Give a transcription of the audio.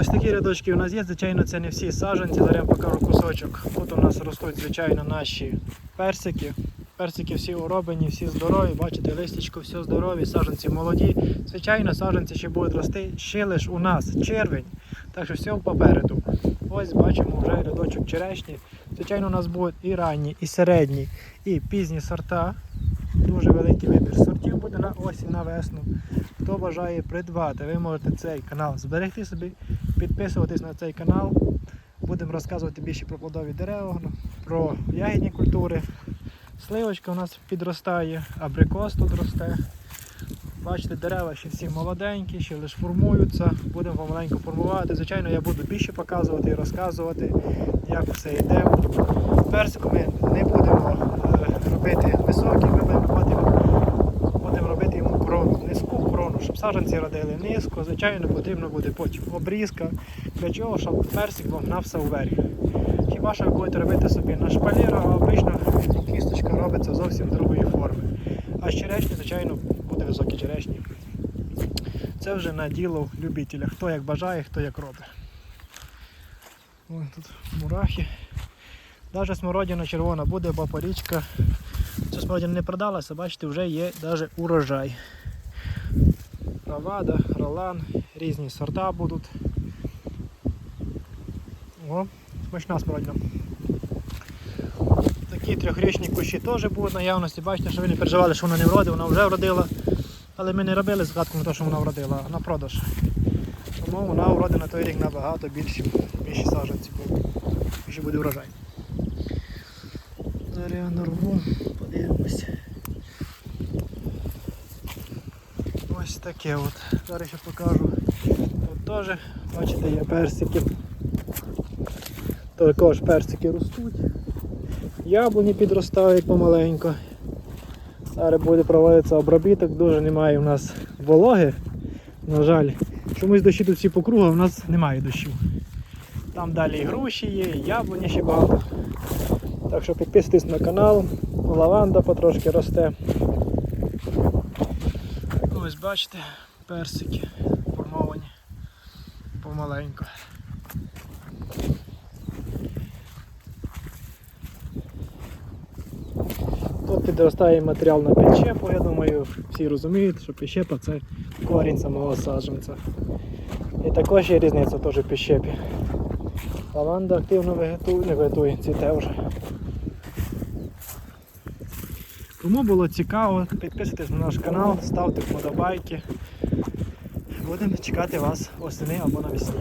Ось такі рядочки у нас є. Звичайно, це не всі саджанці. Зараз я покажу кусочок. Тут у нас ростуть, звичайно, наші персики. Персики всі уроблені, всі здорові. Бачите, листячко, все здорові, саджанці молоді. Звичайно, саджанці ще будуть рости ще лиш у нас червень. Так що все попереду. Ось бачимо вже рядочок черешні. Звичайно, у нас будуть і ранні, і середні, і пізні сорта. Дуже великий вибір сортів буде на осінь, на весну. Хто бажає придбати, ви можете цей канал зберегти собі, підписуватись на цей канал. Будемо розказувати більше про плодові дерева, про ягідні культури. Сливочка у нас підростає, абрикос тут росте. Бачите, дерева ще всі молоденькі, ще лише формуються. Будемо помаленьку формувати. Звичайно, я буду більше показувати і розказувати, як все йде. Персику ми не будемо е, робити високий, ми будемо робити, будемо робити йому крону, низьку крону, щоб саджанці родили низько. Звичайно, потрібно буде потім обрізка. Для чого, щоб персик вам гнався вверх. Хіба що ви будете робити собі на шпалеру, а обично кісточка робиться зовсім другої форми. А з черешні, звичайно, буде високі черешні. Це вже на діло любителя. Хто як бажає, хто як робить. Ось тут мурахи. Навіть смородина червона буде, папорічка. Ця смородина не продалася, бачите, вже є навіть урожай. Равада, ролан, різні сорта будуть. О, смачна смородина. Такі трьохрічні кущі теж будуть наявності. Бачите, що ви не переживали, що вона не вродить, вона вже вродила. Але ми не робили згадку на те, що вона вродила, а на продаж. Тому вона вродить на той рік набагато більше, більше саджанці буде. Більше буде врожай. Зараз я нарву, подивимось. Ось таке от. Зараз ще покажу. Тут теж, бачите, є персики. Також персики ростуть. Яблуні підростають помаленько. Зараз буде проводитися обробіток, дуже немає у нас вологи. На жаль, чомусь дощі тут всі по кругу, в нас немає дощу. Там далі і груші є, і яблуні ще багато. Так що підписуйтесь на канал, лаванда потрошки росте. Ось бачите, персики формовані помаленько. Тут підростає матеріал на підщепу, я думаю, всі розуміють, що підщепа це корінь самого саджанця. І також є різниця теж в підщепі. Лаванда активно вегетує, не вегетує, цвіте вже. Кому було цікаво, підписуйтесь на наш канал, ставте вподобайки. Будемо чекати вас восени або навесні.